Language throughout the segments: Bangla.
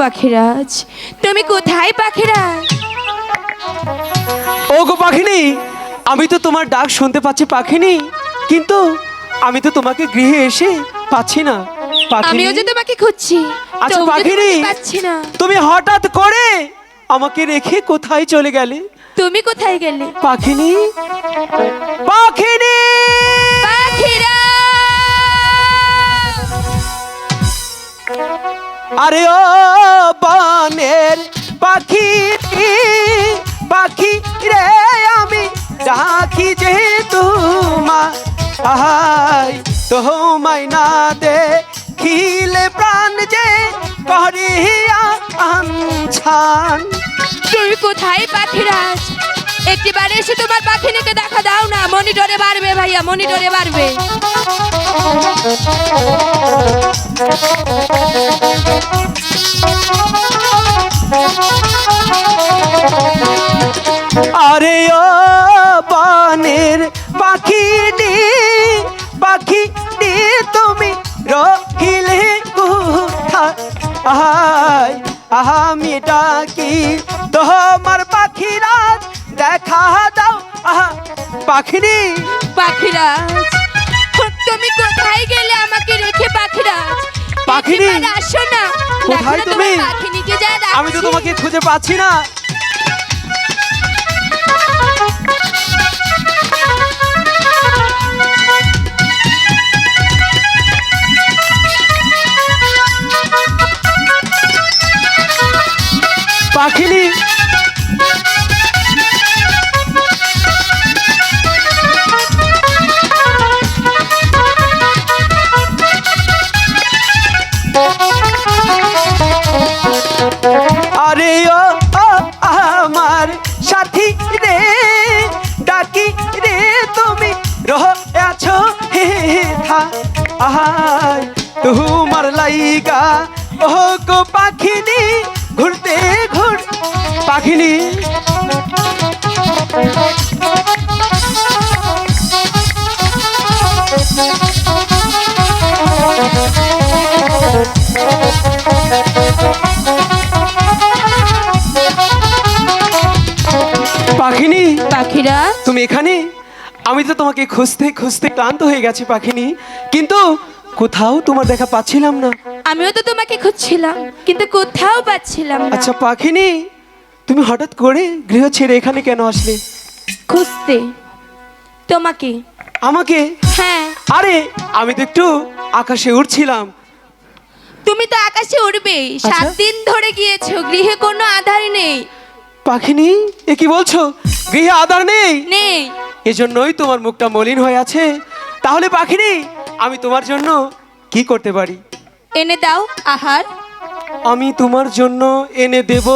পাখিরাজ তুমি কোথায় পাখিরাজ? ও গো পাখিনি আমি তো তোমার ডাক শুনতে পাচ্ছি পাখিনি কিন্তু আমি তো তোমাকে গৃহে এসে পাচ্ছি না পাখিনি। আমিও যে তোমাকে খুঁজছি আচ্ছা তবুও পাখিনি পাচ্ছি না। তুমি হঠাৎ করে আমাকে রেখে কোথায় চলে গেলে? তুমি কোথায় গেলে? পাখিনি? পাখিনি! পাখিরা আরে ও বনের পাখি পাখি রে আমি ডাকি যে তোমা আহাই তোমায় না দে খিলে প্রাণ যে করিয়া আনছান। তুমি কোথায় পাখিরাজ? একটিবার এসে তোমার পাখিনিকে দেখা দাও না, মনিটরে বাড়বে ভাইয়া, মনিটরে বাড়বে। আরে ও বনের পাখি নি পাখি নি তুমি রহিলে কোথায়? আমি ডাকি তোমার পাখিরা দেখা দাও আহা পাখিনি পাখিরাজ তুমি কোথায় গেলে আমাকে রেখে পাখিরাজ পাখিনি? আসো না কোথায় তুমি? তোমার পাখিনিকে যা আমি তো। তোমাকে খুঁজে পাচ্ছি না পাখিনি সাথী রে, ডাকি রে, তুমি রহ আছো, হে থা আহাই, তোমার লাইগা ও গো পাখিনি, ঘুরতে, ঘুর পাখিনি। তুমি এখানে? আমি তো তোমাকে খুঁজতে খুঁজতে ক্লান্ত হয়ে গেছি পাখিনি। কিন্তু কোথাও তোমার দেখা পাচ্ছিলাম না। আমিও তো তোমাকে খুঁজছিলাম কিন্তু কোথাও পাচ্ছিলাম না। আচ্ছা পাখিনি তুমি হঠাৎ করে গৃহ ছেড়ে এখানে কেন আসলে? খুঁজতে। তোমাকে? আমাকে? হ্যাঁ। আরে আমি তো একটু আকাশে উড়ছিলাম। তুমি তো আকাশে উড়বে। সাত আচ্ছা। দিন ধরে গিয়েছো গৃহে কোনো আধার নেই। পাখিনি এ কি বলছো? গৃহে আধার নেই। নেই। এজন্যই তোমার মুখটা মলিন হয়ে আছে। তাহলে পাখিনি আমি তোমার জন্য কি করতে পারি? এনে দাও আহার। আমি তোমার জন্য এনে দেব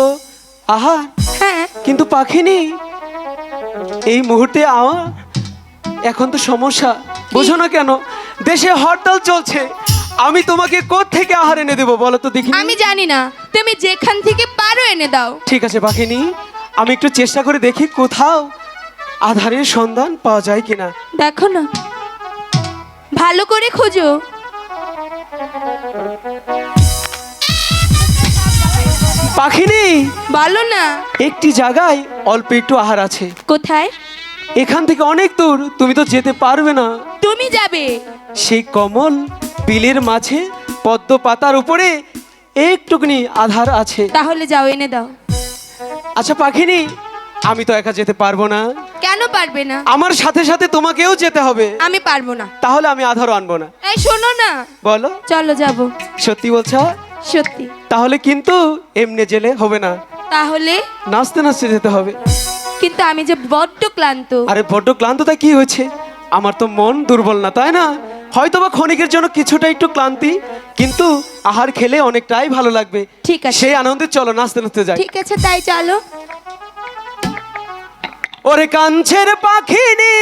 আহা হ্যাঁ। কিন্তু পাখিনি এই মুহূর্তে আমার এখন তো সমস্যা। বুঝো না কেন দেশে হরতাল চলছে। আমি তোমাকে কোথ থেকে আহার এনে দেবো বলো তো দেখি আমি জানি না তুমি যেখান থেকে পারো এনে দাও। ঠিক আছে পাখিনি আমি একটু চেষ্টা করে দেখি কোথাও আধারের সন্ধান পাওয়া যায় কিনা। দেখো না। ভালো করে খোঁজো। পাখিনি? বলো না। একটি জায়গায় অল্প একটু আহার আছে। কোথায়? এখান থেকে অনেক দূর। তুমি তো যেতে পারবে না। তুমি যাবে। সেই কমল বিলের মাঝে পদ্ম পাতার উপরে একটুখানি আধার আছে। তাহলে যাও এনে দাও। আচ্ছা পাখিনি আমি তো একা যেতে পারব না। কেন পারবে না? আমার সাথে সাথে তোমাকেও যেতে হবে। আমি পারব না। তাহলে আমি আধারও আনব না। এই শোনো না। বলো। চলো যাব। সত্যি বলছো? সত্যি। তাহলে কিন্তু এমনি জেলে হবে না। তাহলে? নাচতে নাচতে যেতে হবে। কিন্তু আমি যে বড্ড ক্লান্ত। আরে বড্ড ক্লান্ত ক্লান্ততা কি হয়েছে? আমার তো মন দুর্বল না তাই না? হয়তো বা ক্ষণিকের জন্য কিছুটা একটু ক্লান্তি কিন্তু আহার খেলে অনেকটাই ভালো লাগবে। ঠিক আছে। সেই আনন্দে চলো নাচতে নাচতে যাই। ঠিক আছে তাই চলো। ওরে কাঞ্ছের পাখিনি